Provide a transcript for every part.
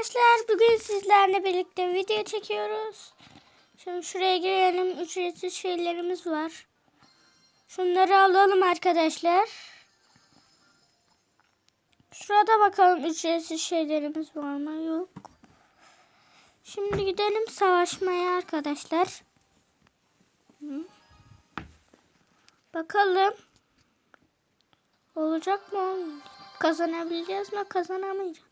Arkadaşlar bugün sizlerle birlikte video çekiyoruz. Şimdi şuraya girelim. Ücretsiz şeylerimiz var. Şunları alalım arkadaşlar. Şurada bakalım ücretsiz şeylerimiz var mı? Yok. Şimdi gidelim savaşmaya arkadaşlar. Bakalım. Olacak mı? Kazanabileceğiz mi? Kazanamayacağız.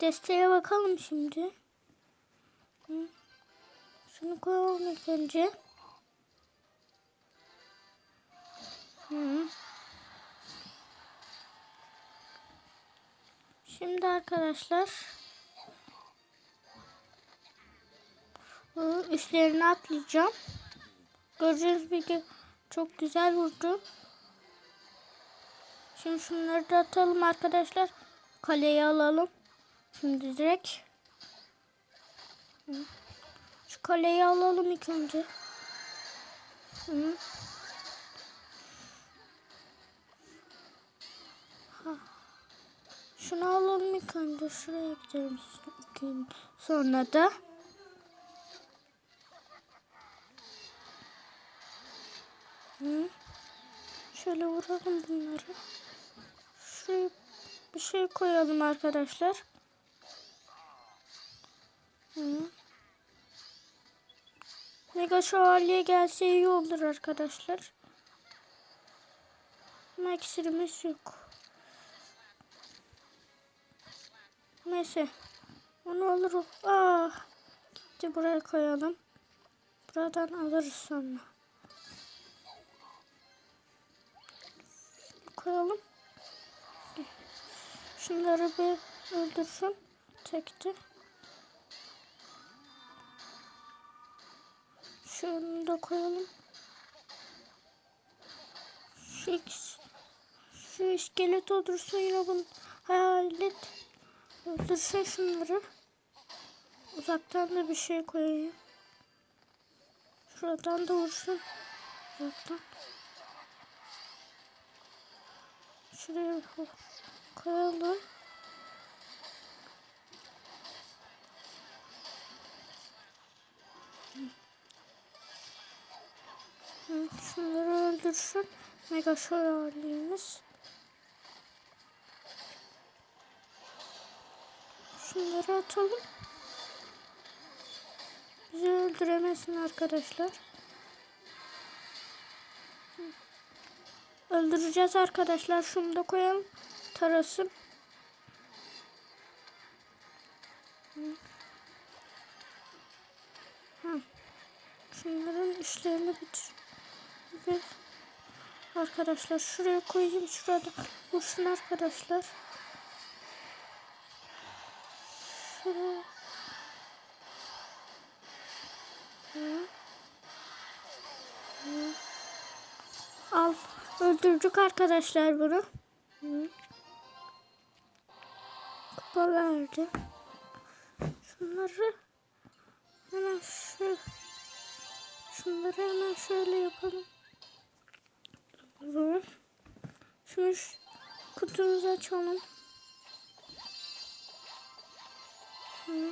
Desteğe bakalım şimdi. Şunu koyalım ilk önce. Şimdi arkadaşlar üstlerine atlayacağım. Göreceğiz bir ki çok güzel vurdu. Şimdi şunları da atalım arkadaşlar. Kaleyi alalım. Şimdi direkt şu kaleyi alalım ilk önce. Şunu alalım ilk önce. Şuraya gidelim. Sonra da. Şöyle vuralım bunları. Şuraya bir şey koyalım arkadaşlar. Hı. Mega şövalye gelse iyi olur arkadaşlar. Ama iksirimiz yok. Neyse. Onu olur. Ah. Gitti buraya koyalım. Buradan alırız sonra. Koyalım. Şunları bir öldürsün. Tekti. Şunu da koyalım. Şu, şu iskelet öldürsün yine bunu. Hayalet. Öldürsün şunları. Uzaktan da bir şey koyayım. Şuradan da vursun. Uzaktan. Şuraya koyalım. Şunları öldürsün. Mega şövalyemiz. Şunları atalım. Bizi öldüremesin arkadaşlar. Öldüreceğiz arkadaşlar. Şunu da koyalım. Hı. Şunların işlerini bitir. Ve arkadaşlar şuraya koyayım. Şurada vursun arkadaşlar. Şuraya. Al. Öldürdük arkadaşlar bunu. Kupa verdi. Şunları hemen şu şunları hemen şöyle yapalım. Dur. Şunu şu kutumuzu açalım. Hı.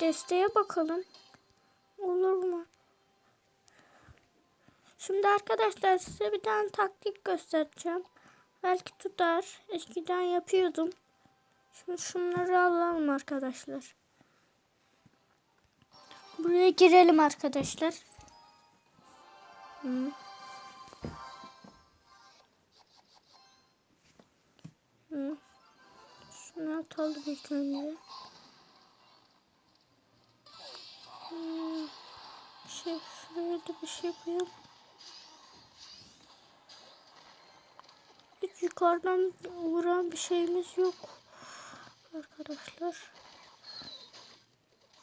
Desteğe bakalım. Olur mu? Şimdi arkadaşlar size bir tane taktik göstereceğim. Belki tutar. Eskiden yapıyordum. Şimdi şunları alalım arkadaşlar. Buraya girelim arkadaşlar. Hı. 4 aldı büyük ihtimalle. Hmm, şey, şuraya da bir şey koyalım. Hiç yukarıdan vuran bir şeyimiz yok. Arkadaşlar.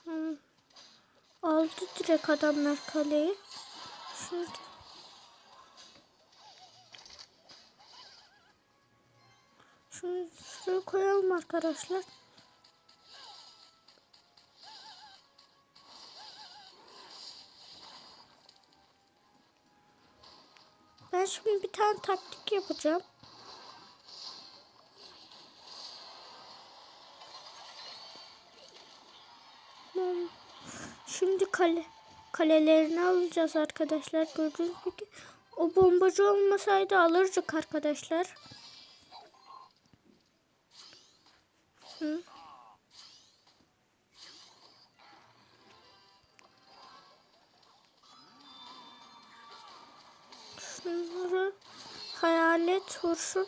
Hmm. Aldı direkt adamlar kaleyi. Şurada Şunu koyalım arkadaşlar. Ben şimdi bir tane taktik yapacağım. Hmm. Şimdi kale kalelerini alacağız arkadaşlar. Gördüğünüz gibi o bombacı olmasaydı alırdık arkadaşlar. Hı. Şunları hayalet vursun.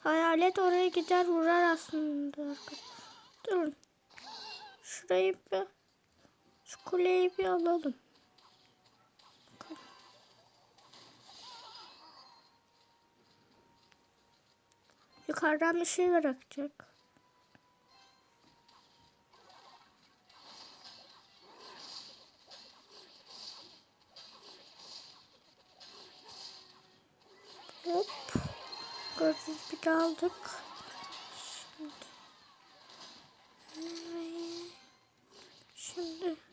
Hayalet oraya gider vurar aslında. Durun. Şurayı bir şu kuleyi bir alalım. Yukarıdan bir şey bırakacak. Hop. Gördüğünüz bir de aldık. Şimdi. Şimdi.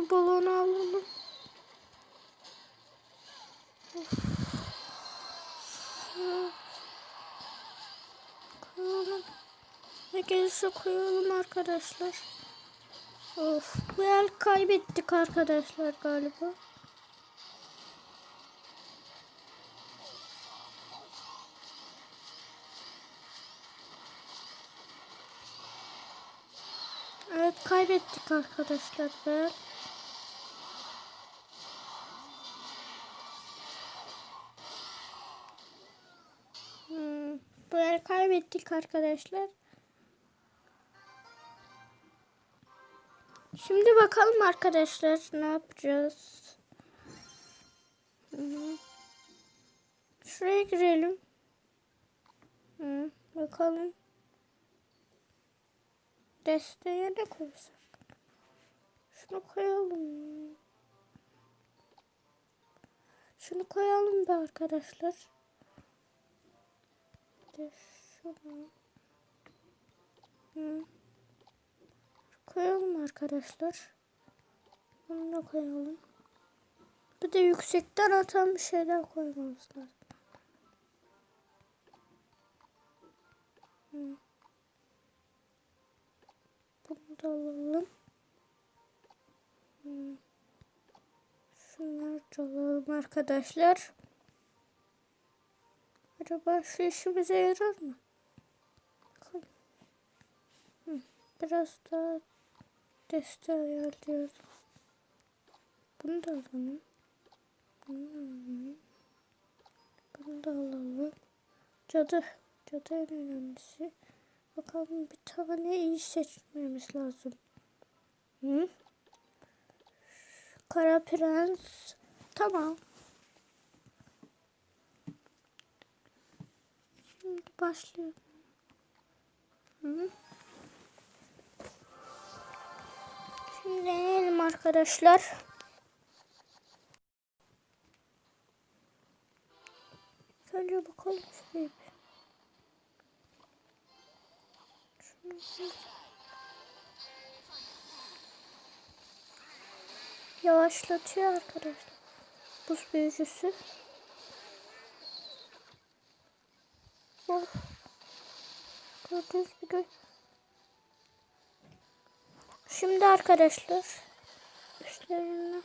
Şu balonu alalım. Koyalım. Ne gelirse koyalım arkadaşlar. Of. Bu el kaybettik arkadaşlar galiba. Evet kaybettik arkadaşlar bu el kaybettik arkadaşlar. Şimdi bakalım arkadaşlar ne yapacağız. Şuraya girelim. Bakalım. Desteğe ne koysak? Şunu koyalım. Şunu koyalım da arkadaşlar. De şunu. Hı. Koyalım arkadaşlar. Bunu da koyalım. Bir de yüksekten atan bir şeyler koymamız lazım. Hı. Bunu da alalım. Hı. Şunları da alalım arkadaşlar. Acaba şu işimize yarar mı? Bakalım. Hı, Biraz daha deste ayarlıyoruz. Bunu da alalım. Bunu da alalım. Bunu da alalım. Cadı. Cadı en önemlisi. Bakalım bir tane iyi seçmemiz lazım. Hı? Kara Prens. Tamam. Şimdi başlıyorum. Hı? Şimdi deneyelim arkadaşlar. Önce bakalım bir- Yavaşlatıyor arkadaşlar. Buz büyücüsü. Gördüğünüz gibi. Şimdi arkadaşlar üstlerine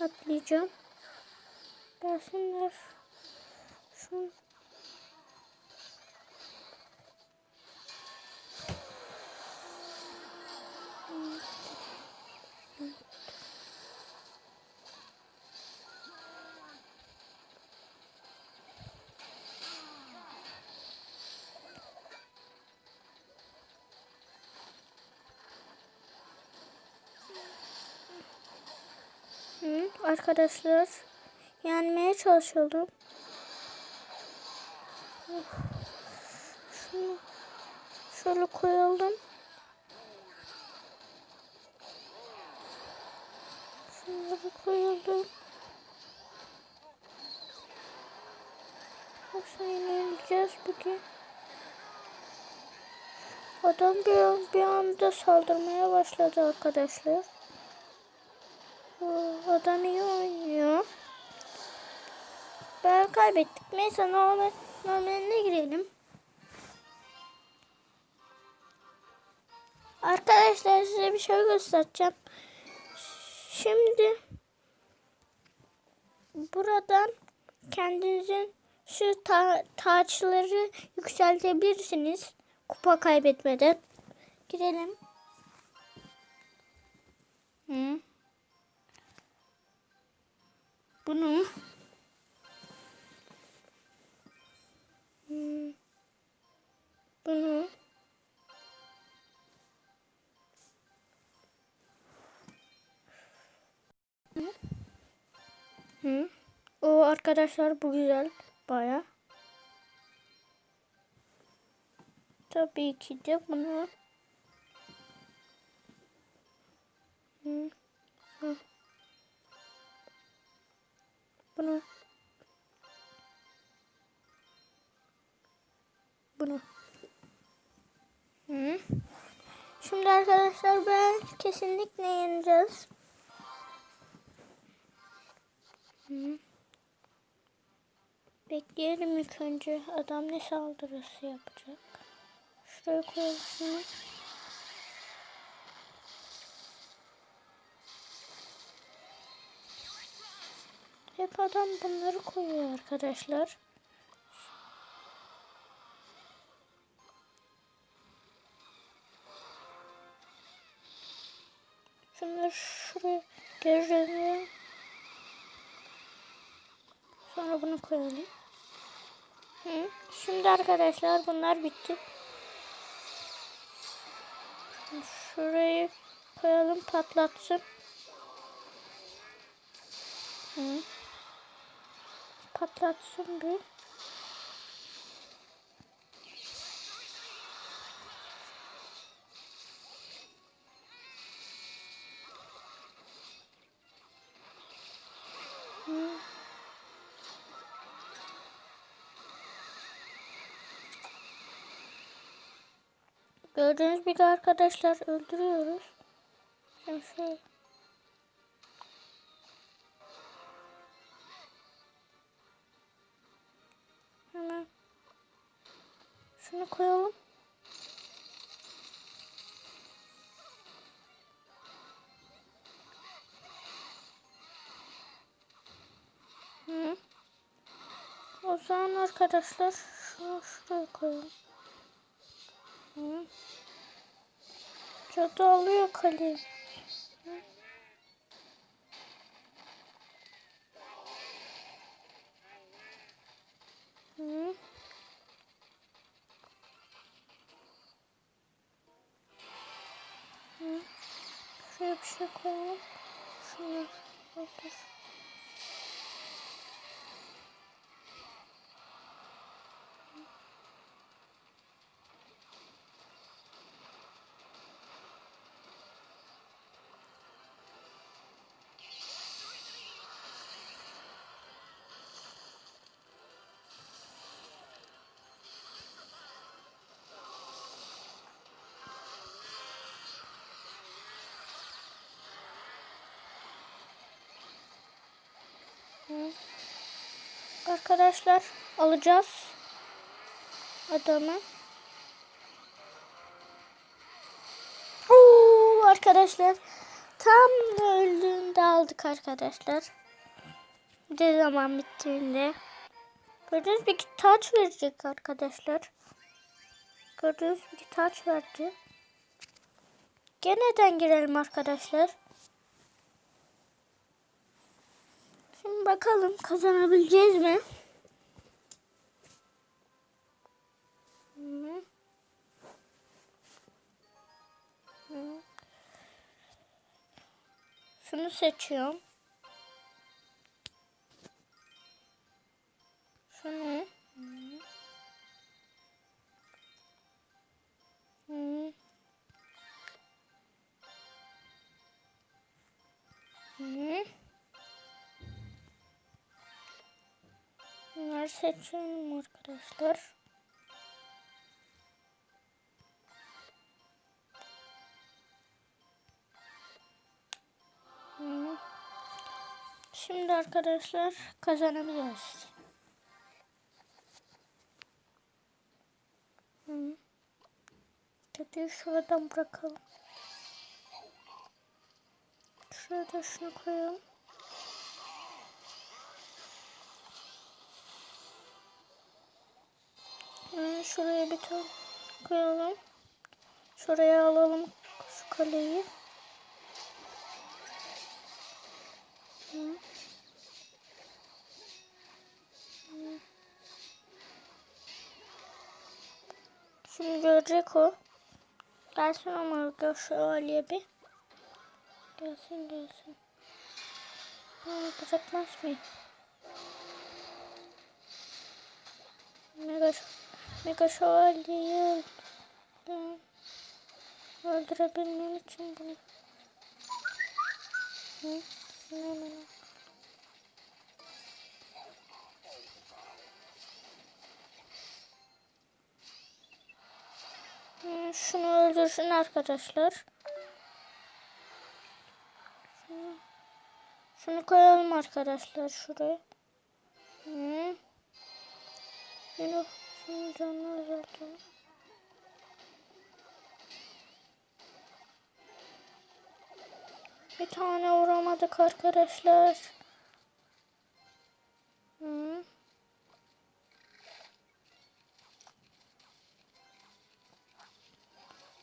atlayacağım. Gelsinler. Şunu arkadaşlar yenmeye çalışalım. Şunu şöyle koyalım. Şunları koyalım. Yoksa yenileceğiz bugün. Adam bir, bir anda saldırmaya başladı arkadaşlar. Adam iyi oynuyor. Ben kaybettik. Neyse normal, normaline girelim. Arkadaşlar size bir şey göstereceğim. Şimdi buradan kendinizin şu ta taçları yükseltebilirsiniz. Kupa kaybetmeden. Girelim. Hı. Bunu Hmm. Bunu Hı. O arkadaşlar bu güzel baya. Tabii ki de bunu Bunu bunu. Hı. Şimdi arkadaşlar ben kesinlikle yeneceğiz. Hı. Bekleyelim ilk önce. Adam ne saldırısı yapacak. Şuraya koyalım Hep adam bunları koyuyor arkadaşlar. Şunları şuraya geri. Sonra bunu koyalım. Hı. Şimdi arkadaşlar bunlar bitti. Şurayı koyalım patlatsın. Hı. Patlatsın bir. Gördüğünüz gibi arkadaşlar öldürüyoruz. Şimdi şöyle. Koyalım. Hı. O zaman arkadaşlar şunu şuraya koyalım. Hı. Cadı alıyor kaleyi. Hı. Bir şey koyalım. Şunu otur. Arkadaşlar alacağız adamı. Oo, arkadaşlar tam öldüğünde aldık arkadaşlar. Ne zaman bittiğinde. Gördüğünüz bir taç verecek arkadaşlar. Gördüğünüz bir taç verdi. Geneden girelim arkadaşlar. Bakalım kazanabileceğiz mi? Şunu seçiyorum. Seçelim arkadaşlar. Şimdi arkadaşlar kazanabiliriz. Dedi şuradan bırakalım. Şuraya da şunu koyalım. Hemen şuraya bir tane koyalım. Şuraya alalım şu kaleyi. Şimdi görecek o. Gelsin ama gör şövalye bir. Gelsin gelsin. Aa, bırakmaz mı? Mega, mega şövalyeyi. Öldürebilmem için bunu. Hı? Şunu hemen al. Şunu öldürsün arkadaşlar. Şunu, şunu koyalım arkadaşlar şuraya. Hı. Yine canını azaltalım. Bir tane vuramadık arkadaşlar. Hı.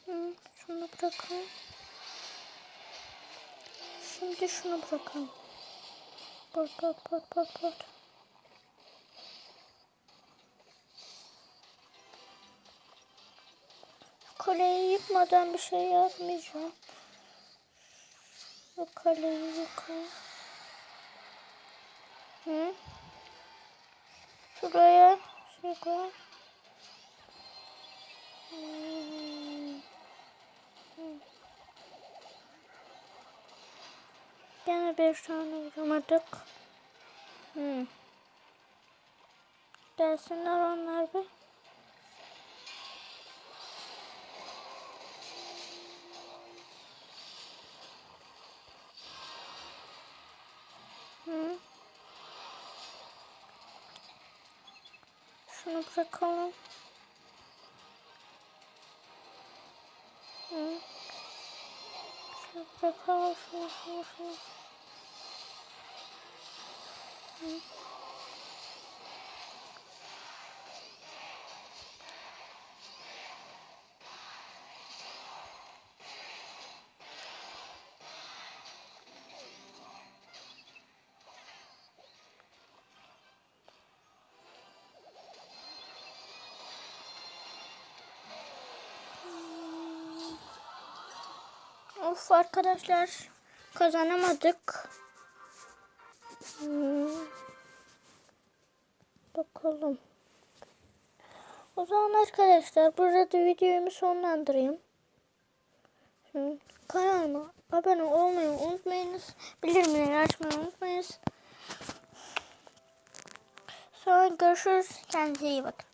Hı, şunu bırakalım. Şimdi şunu bırakalım. Pat pat pat pat pat. Kaleyi yıkmadan bir şey yapmayacağım. Bu kaleyi yıkalım. Hı? Şuraya şey koy. Hmm. Gene bir tane vuramadık. Hmm. Gelsinler onlar bir. Şunu bırakalım. Hı. Şunu bırakalım. Şunu, şunu, şunu. Hı. Of arkadaşlar kazanamadık. Hmm. Bakalım. O zaman arkadaşlar burada videomu sonlandırayım. Şimdi kanalıma abone olmayı unutmayınız. Bildirimleri açmayı unutmayınız. Sonra görüşürüz. Kendinize iyi bakın.